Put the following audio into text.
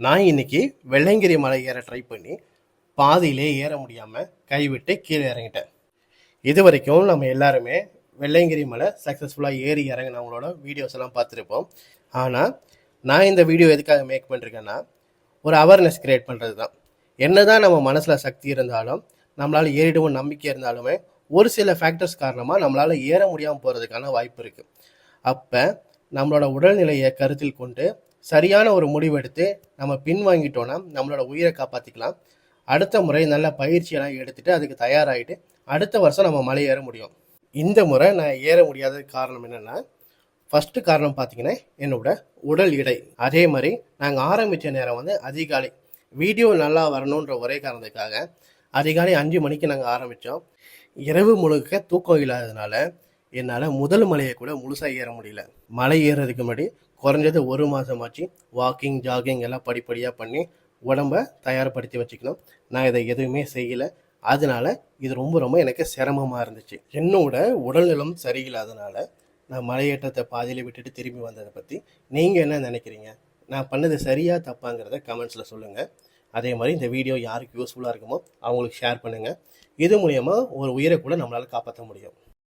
நான் இன்னைக்கு வெள்ளையங்கிரி மலை ஏற ட்ரை பண்ணி பாதியிலே ஏற முடியாமல் கைவிட்டு கீழே இறங்கிட்டேன். இது வரைக்கும் நம்ம எல்லாருமே வெள்ளையங்கிரி மலை சக்ஸஸ்ஃபுல்லாக ஏறி இறங்கினவங்களோட வீடியோஸ் எல்லாம் பார்த்துருப்போம். ஆனால் நான் இந்த வீடியோ எதுக்காக மேக் பண்ணிருக்கேன்னா ஒரு அவேர்னஸ் கிரியேட் பண்ணுறது தான் என்ன தான் நம்ம மனசில் சக்தி இருந்தாலும் நம்மளால் ஏறிடுவோம் நம்பிக்கை இருந்தாலுமே ஒரு சில ஃபேக்டர்ஸ் காரணமாக நம்மளால் ஏற முடியாமல் போகிறதுக்கான வாய்ப்பு இருக்குது அப்போ நம்மளோட உடல்நிலையை கருத்தில் கொண்டு சரியான ஒரு முடிவெடுத்து நம்ம பின்வாங்கிட்டோன்னா நம்மளோட உயிரை காப்பாற்றிக்கலாம் அடுத்த முறை நல்ல பயிற்சியெல்லாம் எடுத்துகிட்டு அதுக்கு தயாராகிட்டு அடுத்த வருஷம் நம்ம மலை ஏற முடியும். இந்த முறை நான் ஏற முடியாத காரணம் என்னென்னா ஃபஸ்ட்டு காரணம் பார்த்தீங்கன்னா என்னோட உடல் எடை. அதே மாதிரி நாங்கள் ஆரம்பித்த நேரம் வந்து அதிகாலை. வீடியோ நல்லா வரணுன்ற ஒரே காரணத்துக்காக அதிகாலை அஞ்சு மணிக்கு நாங்கள் ஆரம்பித்தோம் இரவு முழுக்க தூக்கம் இல்லாததுனால என்னால் முதல் மலையை கூட முழுசாக ஏற முடியல. மலை ஏறுறதுக்கு முன்னாடி குறைஞ்சது ஒரு மாதமாச்சு வாக்கிங் ஜாகிங் எல்லாம் படிப்படியாக பண்ணி உடம்ப தயார்படுத்தி வச்சுக்கணும். நான் இதை எதுவுமே செய்யலை. அதனால இது ரொம்ப ரொம்ப எனக்கு சிரமமாக இருந்துச்சு. என்னோட உடல்நலம் சரியில்லாதனால நான் மலையேற்றத்தை பாதியில் விட்டுட்டு திரும்பி வந்ததை பற்றி நீங்கள் என்ன நினைக்கிறீங்க? நான் பண்ணது சரியாக தப்பாங்கிறத கமெண்ட்ஸில் சொல்லுங்கள் அதே மாதிரி இந்த வீடியோ யாருக்கு யூஸ்ஃபுல்லாக இருக்குமோ அவங்களுக்கு ஷேர் பண்ணுங்கள் இது மூலயமா ஒரு உயிரை கூட நம்மளால் காப்பாற்ற முடியும்.